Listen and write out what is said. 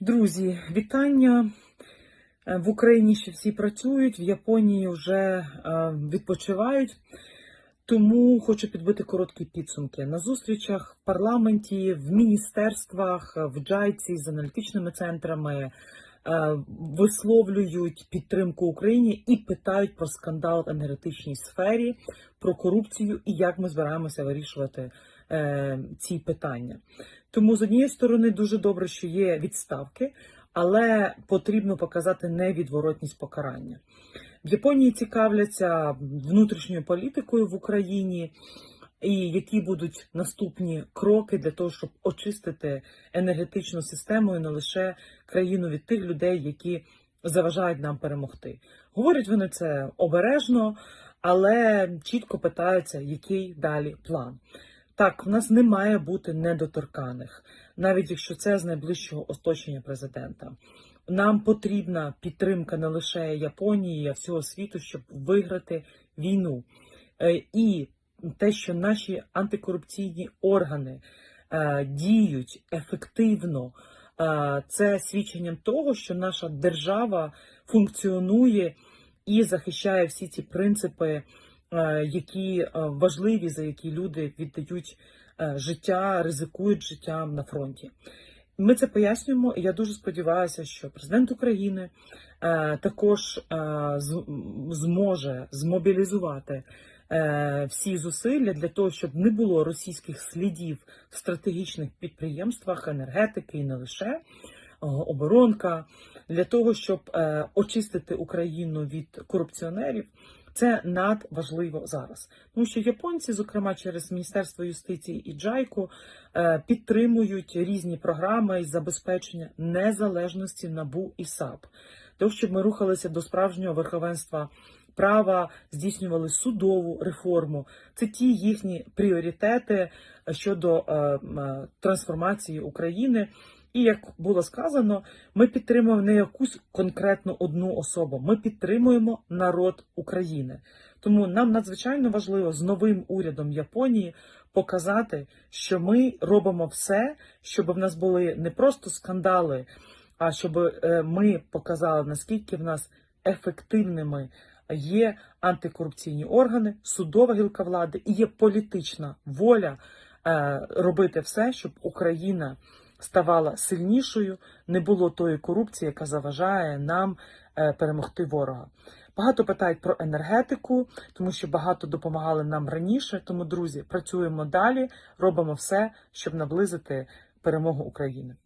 Друзі, вітання. Е, В Україні ще всі працюють, в Японії вже е, відпочивають. Тому хочу підбити короткі підсумки. На зустрічах в парламенті, в міністерствах, в Джайці з аналітичними центрами висловлюють підтримку Україні і питають про скандал в енергетичній сфері, про корупцію і як ми збираємося вирішувати е, ці питання. Тому з однієї сторони дуже добре, що є відставки, але потрібно показати невідворотність покарання. В Японії цікавляться внутрішньою політикою в Україні і які будуть наступні кроки для того, щоб очистити енергетичну систему і не лише країну від тих людей, які заважають нам перемогти. Говорять вони це обережно, але чітко питаються, який далі план. Так, в нас не має бути недоторканих, навіть якщо це з найближчого оточення президента. Нам потрібна підтримка не лише Японії, а всього світу, щоб виграти війну. Е, І те, що наші антикорупційні органи е, діють ефективно, е, це свідченням того, що наша держава функціонує і захищає всі ці принципи, е, які е, важливі, за які люди віддають е, життя, ризикують життям на фронті. Ми це пояснюємо, і я дуже сподіваюся, що президент України е, також зможе змобілізувати всі зусилля для того, щоб не було російських слідів в стратегічних підприємствах енергетики і не лише. Е, оборонка, для того, щоб е, очистити Україну від корупціонерів. Це надважливо зараз, тому що японці, зокрема через Міністерство юстиції і Джайку, е, підтримують різні програми із забезпечення незалежності НАБУ і САП, того, щоб ми рухалися до справжнього верховенства права, здійснювали судову реформу. Це ті їхні пріоритети щодо е, е, трансформації України. І як було сказано, ми підтримуємо не якусь конкретну одну особу, ми підтримуємо народ України. Тому нам надзвичайно важливо з новим урядом Японії показати, що ми робимо все, щоб в нас були не просто скандали, а щоб е, ми показали наскільки в нас ефективними є антикорупційні органи, судова гілка влади і є політична воля е, робити все, щоб Україна ставала сильнішою, не було тої корупції, яка заважає нам е, перемогти ворога. Багато питають про енергетику, тому що багато допомагали нам раніше. Тому, друзі, працюємо далі, робимо все, щоб наблизити перемогу України.